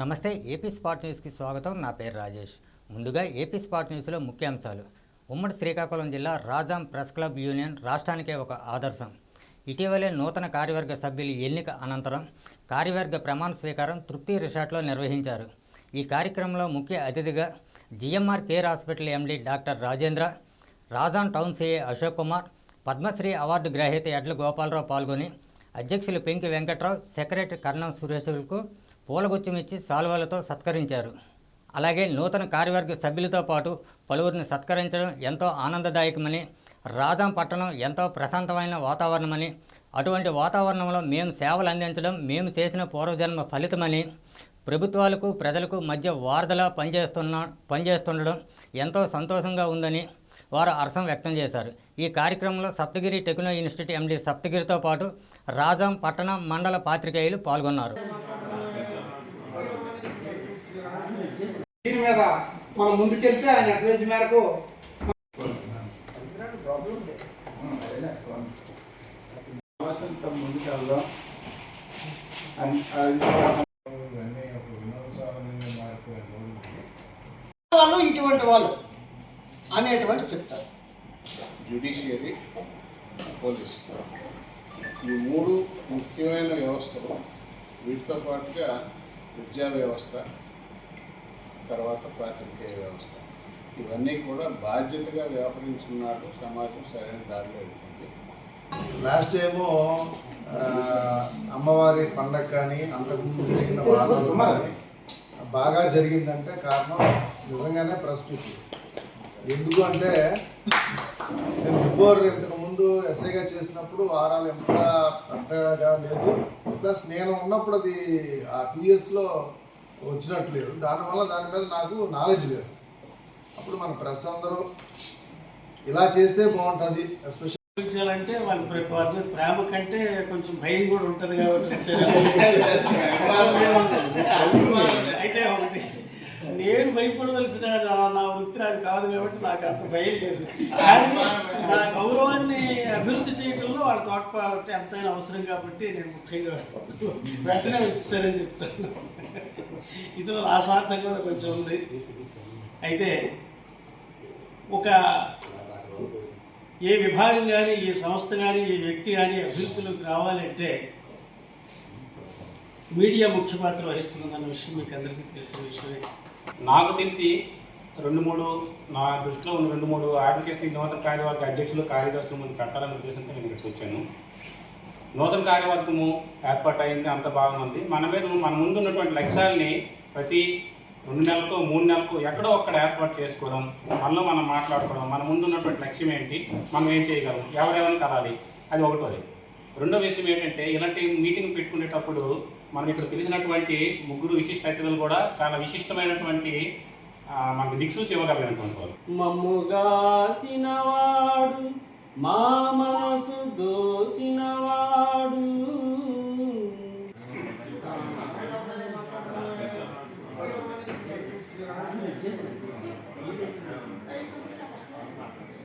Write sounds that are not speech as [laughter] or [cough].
నమస్తే AP spot న్యూస్కి స్వాగతం. నా పేరు రాజేష్. ముందుగా ఏపీ స్పాట్ న్యూస్లో ముఖ్యాంశాలు. ఉమ్మడి శ్రీకాకుళం జిల్లా రాజాం ప్రెస్ క్లబ్ యూనియన్ రాష్ట్రానికే ఒక ఆదర్శం. ఇటీవలే నూతన కార్యవర్గ సభ్యుల ఎన్నిక అనంతరం కార్యవర్గ ప్రమాణ స్వీకారం తృప్తి రిసార్ట్లో నిర్వహించారు. ఈ కార్యక్రమంలో ముఖ్య అతిథిగా GMR care hospital MD doctor Rajendra Rajan town CA Ashok Kumar Padmashri award గ్రహీత ఎడ్ల గోపాలరావు పాల్గొని అధ్యక్షులు పెంకి వెంకట్రావు సెక్రటరీ కర్ణం సురేషులకు పూలగుచ్చమిచ్చి సాల్వాలతో సత్కరించారు. అలాగే నూతన కార్యవర్గ సభ్యులతో పాటు పలువురిని సత్కరించడం ఎంతో ఆనందదాయకమని రాజాం పట్టణం ఎంతో ప్రశాంతమైన వాతావరణమని అటువంటి వాతావరణంలో మేము సేవలు అందించడం మేము చేసిన పూర్వజన్మ ఫలితమని ప్రభుత్వాలకు ప్రజలకు మధ్య వారధలా పనిచేస్తున్న పనిచేస్తుండడం ఎంతో సంతోషంగా ఉందని వారు హర్షం వ్యక్తం చేశారు. ఈ కార్యక్రమంలో సప్తగిరి టెక్నో ఇన్స్టిట్యూట్ ఎండి సప్తగిరితో పాటు రాజం పట్టణం మండల పాత్రికేయులు పాల్గొన్నారు. దీని మీద మనం ముందుకెళ్తే ఆయన అడ్వైజ్ మేరకు వాళ్ళు ఇటువంటి వాళ్ళు అనేటువంటి చెప్తారు. జ్యుడిషియరీ పోలీస్ ఈ మూడు ముఖ్యమైన వ్యవస్థలు వీటితో పాటుగా విద్యా వ్యవస్థ తర్వాత పాత్రికేయ వ్యవస్థ. ఇవన్నీ కూడా బాధ్యతగా వ్యవహరించున్నాడు సమాజం సరైన దారిలో వెళ్తుంది. లాస్ట్ ఏమో అమ్మవారి పండగ కానీ అంతకుముందు జరిగిన కానీ బాగా జరిగిందంటే కారణం నిజంగానే ప్రస్తుతి. ఎందుకు అంటే నేను బిఫోర్ ఇంతకు ముందు ఎస్ఐగా చేసినప్పుడు వారాలు ఎంత పెద్దగా లేదు. ప్లస్ నేను ఉన్నప్పుడు అది ఆ టూ ఇయర్స్లో వచ్చినట్టు లేదు. దానివల్ల దాని మీద నాకు నాలెడ్జ్ లేదు. అప్పుడు మన ప్రెస్ అందరూ ఇలా చేస్తే బాగుంటుంది. ఎస్పెషల్ చూపించాలంటే వాళ్ళ వాళ్ళ మీద ప్రేమ కంటే కొంచెం భయం కూడా [laughs] ఉంటుంది కాబట్టి నేను భయపడవలసిన నా- నా వృత్తి అది కాదు కాబట్టి నాకు అంత భయం లేదు. [laughs] నా గౌరవాన్ని అభివృద్ధి చేయడంలో వాళ్ళ తోడ్పాటు ఎంతైనా అవసరం కాబట్టి నేను ముఖ్యంగా వెంటనే వచ్చేసారని చెప్తాను. [laughs] ఇందులో నా స్వార్థం కూడా కొంచెం ఉంది. అయితే ఒక ఏ విభాగం కానీ ఏ సంస్థ కానీ ఏ వ్యక్తి కానీ అభివృద్ధిలోకి రావాలంటే మీడియా ముఖ్య పాత్ర వహిస్తుందన్న విషయం మీకు అందరికీ తెలిసిన విషయమే. నాకు తెలిసి రెండు మూడు నా దృష్టిలో ఉన్న రెండు మూడు అడ్వకేషన్ నూతన కార్యవర్గ అధ్యక్షులు కార్యదర్శులు ముందు పెట్టాలనే ఉద్దేశంతో నేను ఇక్కడికి వచ్చాను. నూతన కార్యవర్గము ఏర్పాటైంది అంత బాగుంది. మన మీద మన ముందు ఉన్నటువంటి లక్ష్యాలని ప్రతి రెండు నెలలకు మూడు నెలలకు ఎక్కడో ఒక్కడ ఏర్పాటు చేసుకోవడం మనలో మనం మాట్లాడుకోవడం మన ముందు ఉన్నటువంటి లక్ష్యం ఏంటి మనం ఏం చేయగలం ఎవరెవరిని కలాలి అది ఒకటోది. రెండో విషయం ఏంటంటే ఇలాంటి మీటింగ్ పెట్టుకునేటప్పుడు మనం ఇక్కడ పిలిచినటువంటి ముగ్గురు విశిష్ట అతిథులు కూడా చాలా విశిష్టమైనటువంటి మనకు దిక్సూచి ఇవ్వగలిగినటువంటి వాళ్ళు మమ్ముగాచినవాడు మా మనసు దోచి